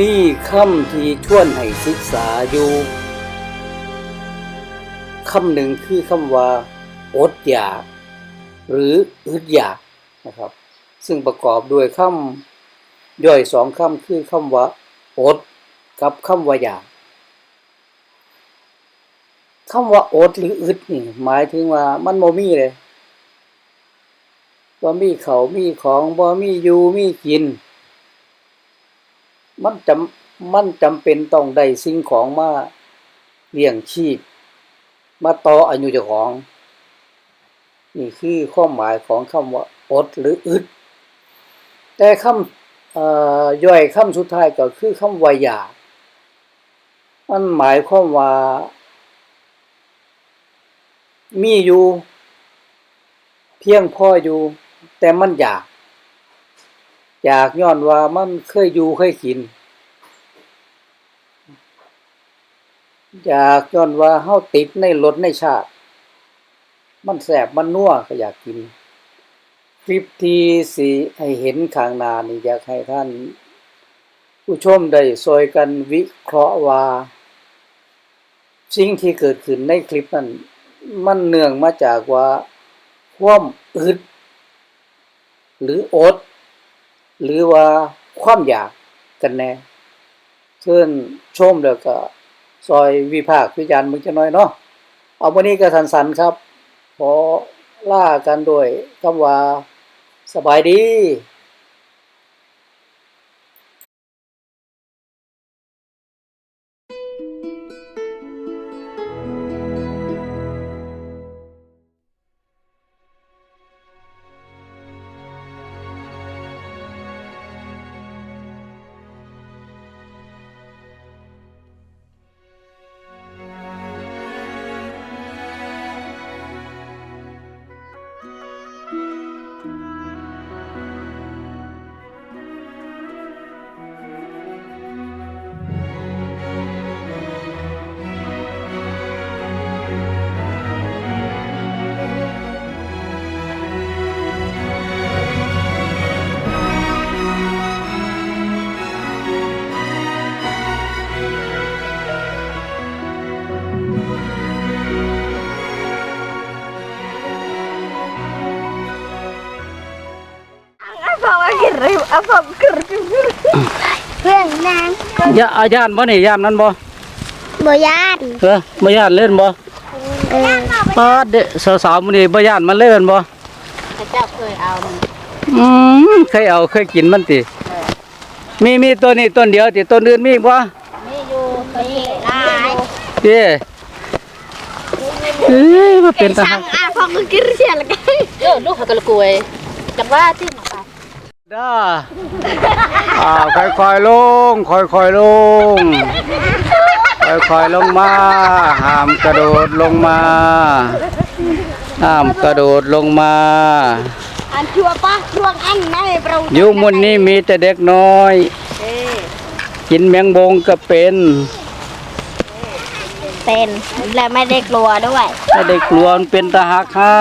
มีคำที่ชวนให้ศึกษาอยู่คำหนึ่งคือคำว่าอดอยาก หรืออึดอยากนะครับ ซึ่งประกอบด้วยคำย่อยสองคำคือคำว่าอดกับคำว่าอยากคำว่าอดหรืออึดนี่หมายถึงว่ามันโมมีเลยบ่มีเขามีของบ่มีอยู่มีกิน มันจำมันจำเป็นต้องได้สิ่งของมาเลี้ยงชีพ มาต่ออายุเจ้าของ นี่คือความหมายของคำว่าอดหรืออึด แต่คำอ่อย่อยคำสุดท้ายก็คือคำว่าอยากมันหมายความว่า มีอยู่ เพียงพออยู่ แต่มันอยาก อยากย้อนว่ามันเคยอยู่เคยกิน อยากย้อนว่าเฮาติดในรสในชาติ มันแสบมันนัวก็อยากกิน คลิปที่สีให้เห็นข้างหน้านี่อยากให้ท่าน ผู้ชมได้ซอยกันวิเคราะห์ว่า สิ่งที่เกิดขึ้นในคลิปนั้นมันเนื่องมาจากว่าความอึดหรืออด หรือว่าความอยากกันแน่เชิญชมแล้วก็ซอยวิภาควิจารณ์มึงจะน้อยเนาะเอาวันนี้ก็สันๆครับขอล่ากันด้วยคำว่าสบายดี Apa lagi rib? Apa ker ker? เพื่อนนางอย่าอาญานบ่นี่ยามนั้นบ่บยานเออบ่ย่านเล่นบ่เออปาดเด้สาวๆมื้อนี้บ่ย่านมันเล่นบ่เจ้าเคยเอามันอืมเคยเอาเคยกินมันติมีมีตัวนี้ต้นเดียวติต้นอื่นมีอีกบ่มีอยู่มีหลายติเอ้ยบ่เป็นตาฮัก apa kekir sih lagi เออลูกเขากระกวยจังว่าที่มาไป ด้าอ่าค่อยๆลง ค่อยๆลง ค่อยๆลงมาห้ามกระโดดลงมาห้ามกระโดดลงมา Aduh apa ruang an nih bro อยู่มุนนี้มีแต่เด็กน้อยเอ้กินแมงบงก็เป็นเป็นและไม่ได้กลัวด้วย ไม่ได้กลัวมันเป็นตาหักให้